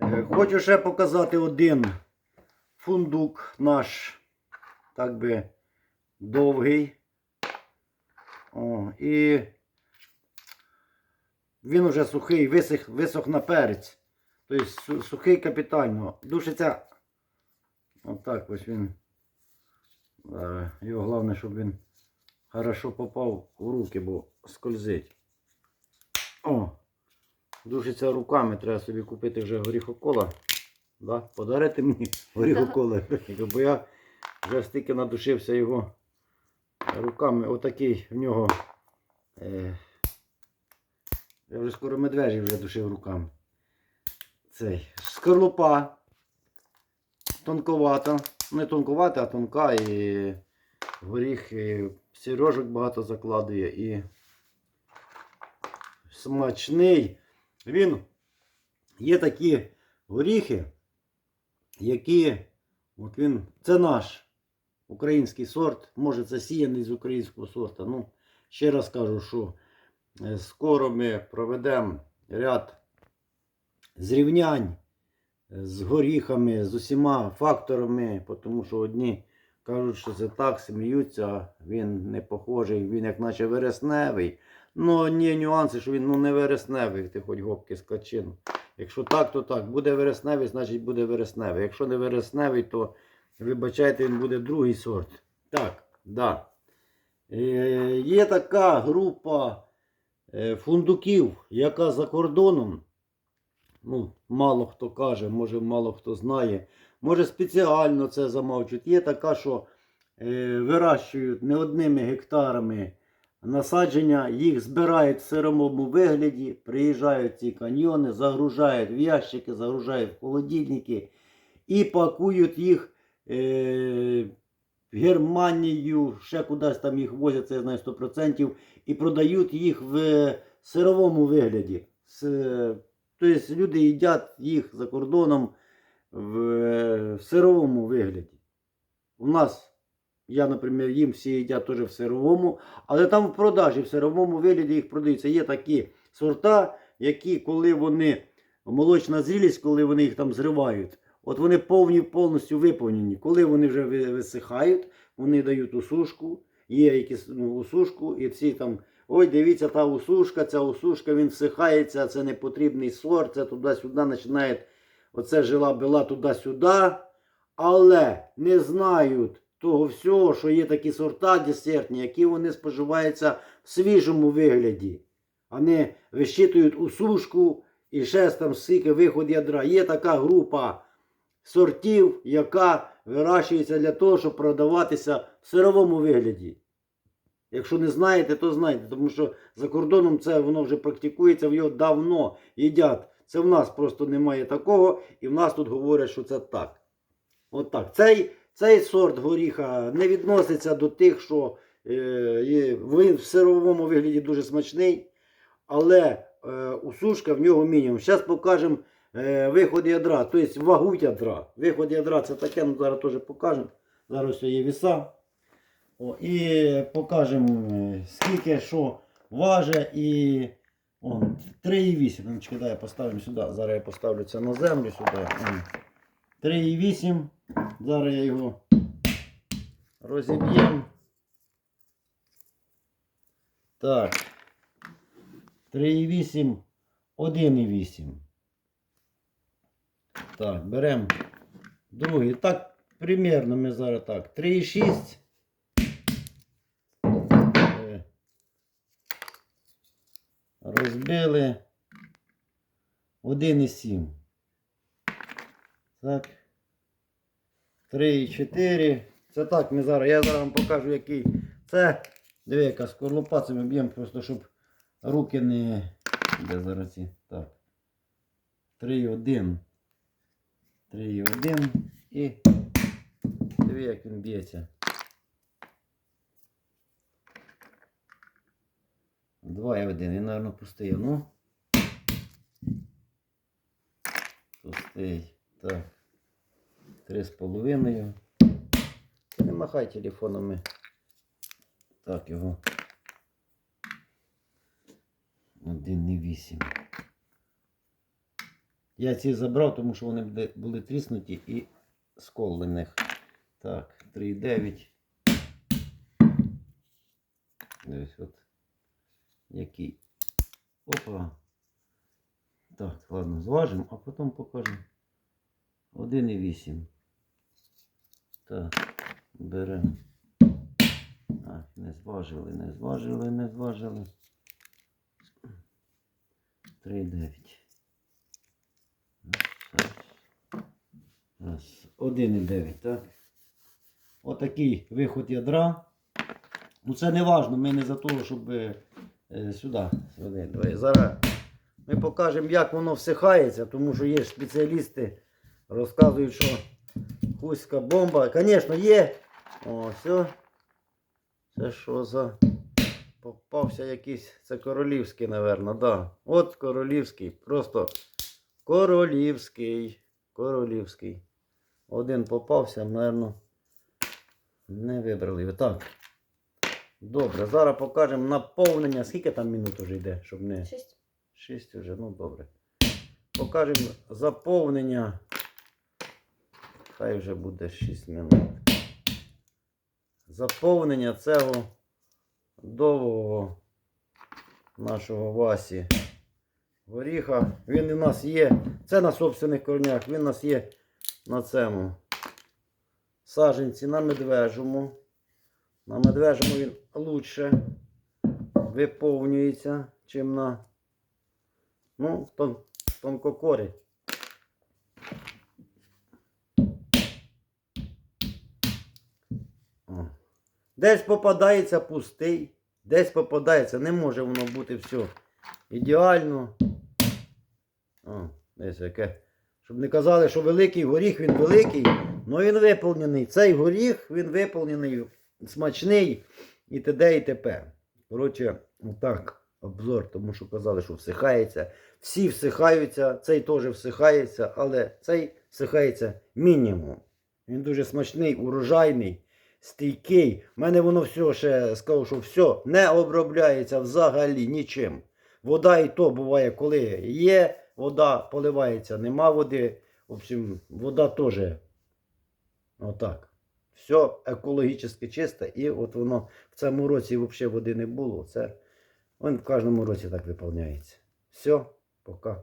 Е, Хочу ще показати один фундук наш, так би довгий. О, і він уже сухий, висох, висох на перець. Тобто сухий капітально. Душиться. Отак ось він. Його головне, щоб він хорошо попав у руки, бо скользить. О! Душиться руками, треба собі купити вже горіхокола. Да? Подарити мені горіхокола. Бо я вже стільки надушився його руками. Отакий в нього. Е, я вже скоро медвежі вже душив руками. Цей. Скорлупа. Тонковата. Не тонковата, а тонка і горіх, і сірожок багато закладує і смачний. Він є такі горіхи, які от він, це наш український сорт. Може це сіяний з українського сорта. Ну, ще раз кажу, що е, скоро ми проведемо ряд зрівнянь з горіхами, з усіма факторами, тому що одні кажуть, що це так, сміються, він не похожий, він як наче вересневий. Ну, є нюанси, що він ну, не вересневий, ти хоч гопки з качину. Якщо так, то так. Буде вересневий, значить буде вересневий. Якщо не вересневий, то вибачайте, він буде другий сорт. Так, да. Е, є така група е, фундуків, яка за кордоном. Ну, мало хто каже, може мало хто знає. Може спеціально це замовчують. Є така, що е, вирощують не одними гектарами насадження, їх збирають в сиромому вигляді, приїжджають ці каньйони, загружають в ящики, загружають в холодильники і пакують їх е, в Германію, ще кудись там їх возять, це я знаю 100%, і продають їх в сировому вигляді. Тобто люди їдять їх за кордоном в, в сировому вигляді. У нас, я, наприклад, їм всі їдять теж в сировому, але там в продажі в сировому вигляді їх продаються. Є такі сорта, які, коли вони молочна зрілість, коли вони їх там зривають, от вони повні, повністю виповнені. Коли вони вже висихають, вони дають усушку, є якісь ну, усушку, і всі там. Ой, дивіться, та усушка, ця усушка, він всихається, це непотрібний сорт, це туди-сюди починає, оце жила била туди-сюди. Але не знають того всього, що є такі сорта десертні, які вони споживаються в свіжому вигляді. Вони вищитують усушку і ще там скільки виход ядра. Є така група сортів, яка вирощується для того, щоб продаватися в сировому вигляді. Якщо не знаєте, то знайте, тому що за кордоном це воно вже практикується, його давно їдять. Це в нас просто немає такого, і в нас тут говорять, що це так. От так. Цей, цей сорт горіха не відноситься до тих, що е, в сировому вигляді дуже смачний, але е, усушка в нього мінімум. Зараз покажемо е, виход ядра, тобто вагу ядра. Виход ядра це таке, ну зараз теж покажемо. Зараз є віса. О, і покажемо, е, скільки що важить і 3,8. Ну, чекай, я поставлю сюди. Зараз я поставлю це на землю сюди. Он. 3,8. Зараз я його розіб'ємо. Так. 3,8, 1,8. Так, беремо другий. Так, примерно ми зараз так. 3,6. Е, Розбили 1,7. Так. 3,4. Це так, ми зараз. Я зараз вам покажу, який. Це. Диви, яка скорлупа, це ми б'ємо просто, щоб руки не. Де зараз ці? Так. 3,1. 3,1. І. Диви, як він б'ється. 2,1. Він, мабуть, пустий. Ну. Пустий. Так. Три з половиною. Не махай телефонами. Так його. Один не вісім. Я ці забрав, тому що вони були, тріснуті і скол в них. Так, 3,9. Дивись, от. Який. Опа. Так, ладно, зважимо, а потім покажемо. 1,8. Так, беремо. А, не зважили, не зважили, не зважили. 3,9. Раз. 1,9, так? Отакий виход ядра. Ну це не важно, ми не за того, щоб е, сюди. сюди. Давай, Зараз ми покажемо, як воно всихається, тому що є спеціалісти, розказують, що хуська бомба. Звісно, є. О, все. Це що за. Попався якийсь. Це королівський, напевно, да. От королівський. Просто королівський. Королівський. Один попався, напевно. Не вибрали. Так. Добре, зараз покажемо наповнення. Скільки там минут вже йде, щоб не. Шість. 6 вже, ну добре. Покажемо заповнення. Хай вже буде 6 минут. Заповнення цього довгого нашого Васі горіха. Він у нас є. Це на собственних корнях. Він у нас є на цьому саженці на медвежому. На медвежому він лучше виповнюється, чим на Ну, тон, тонкокорі. Десь попадається пустий, десь попадається, не може воно бути все ідеально. О, десь яке. Щоб не казали, що великий горіх, він великий, але він виповнений. Цей горіх, він виповнений, смачний і т.д. і т.п. Коротше, отак обзор, тому що казали, що всихається. Всі всихаються, цей теж всихається, але цей всихається мінімум. Він дуже смачний, урожайний, стійкий. У мене воно все ще сказав, що все не обробляється взагалі нічим. Вода і то буває, коли є вода, поливається, нема води. В общем, вода теж отак. Все екологічно чисте, і от воно в цьому році взагалі води не було. Це він в кожному році так виповняється. Все, пока.